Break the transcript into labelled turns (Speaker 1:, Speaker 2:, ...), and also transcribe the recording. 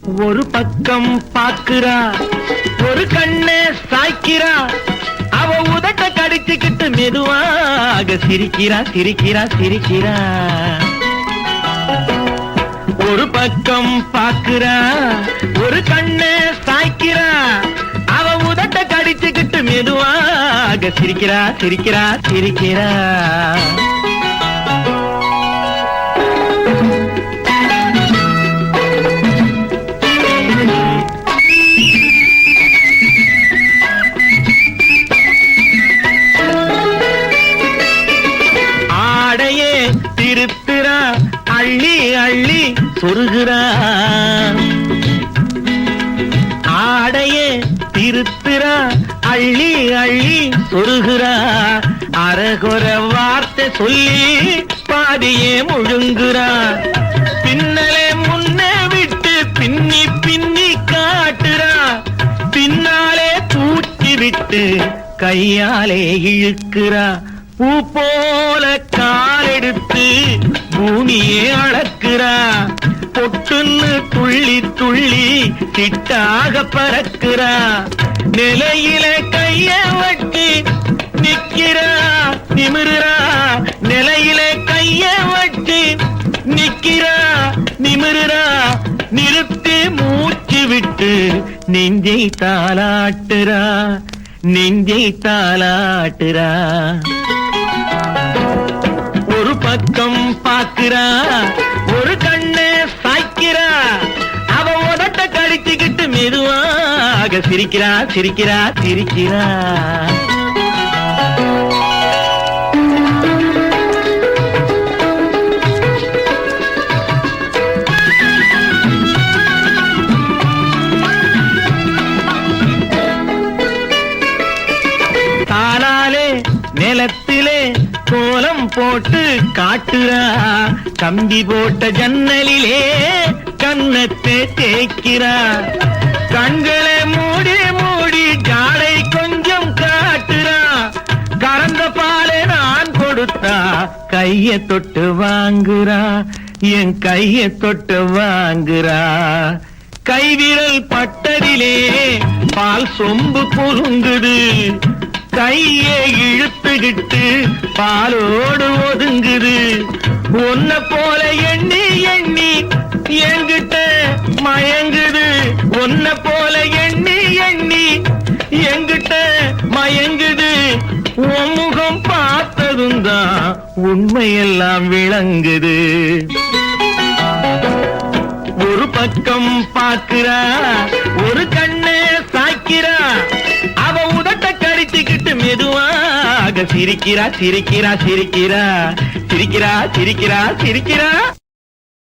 Speaker 1: ஒரு பக்கம் பாக்குறா ஒரு கண்ணே சாய்க்கிறா. அவ உதட்ட கடிச்சுக்கிட்டு மெதுவாக சிரிக்கிறா சிரிக்கிறா சிரிக்கிறா. ஒரு பக்கம் பாக்குறா ஒரு கண்ணே சாய்க்கிறா. அவ உதட்ட கடிச்சுக்கிட்டு மெதுவாக சிரிக்கிறா சிரிக்கிறா சிரிக்கிறா. அள்ளி சொருகிறா ஆடையே திருத்துறா அள்ளி அள்ளி சொருகிறா. அரகுற வார்த்தை சொல்லி பாதியே முழுங்குறா. பின்னலே முன்னே விட்டு பின்னி பின்னி காட்டுறா. பின்னாலே தூக்கி விட்டு கையாலே இழுக்கிறா. பூ போல காலெடுத்து பூமியே அளக்கிறா. பொட்டுன்னு துள்ளி துள்ளி சிட்டாக பறக்கிறா. நிலையில கைய வட்டி நிக்கிறா. நிமிருறா. நிலையில கைய வட்டி நிக்கிறா. நிமிருறா. நிறுத்தி மூச்சு விட்டு நெஞ்சை தாளாட்டுறா. நெஞ்சை தாளாட்டுறா. ஒரு பக்கம் பார்க்கிறா ஒரு மெதுவாக சிரிக்கிறா சிரிக்கிறா சிரிக்கிறா தானாலே நிலத்திலே கோலம் போட்டு காட்டுறா. கம்பி போட்ட ஜன்னலிலே கண்ணத்தை தேய்க்கிறா. கண்களை கைய தொட்டு வாங்குறா என் கைய தொட்டு வாங்குறா. கைவிரல் பட்டதிலே பால் சொம்பு பொருங்குது கையை இழுத்துக்கிட்டு பாலோடு ஒதுங்குது. ஒன்ன போல எண்ணி எண்ணி தான் உண்மையெல்லாம் விளங்குது. ஒரு பக்கம் பாக்குறா ஒரு கண்ணே சாய்க்கிறா. அவ உதட்ட கடிச்சுக்கிட்டு மெதுவாக சிரிக்கிறா சிரிக்கிறா சிரிக்கிறா. சிரிக்கிறா சிரிக்கிறா சிரிக்கிறா.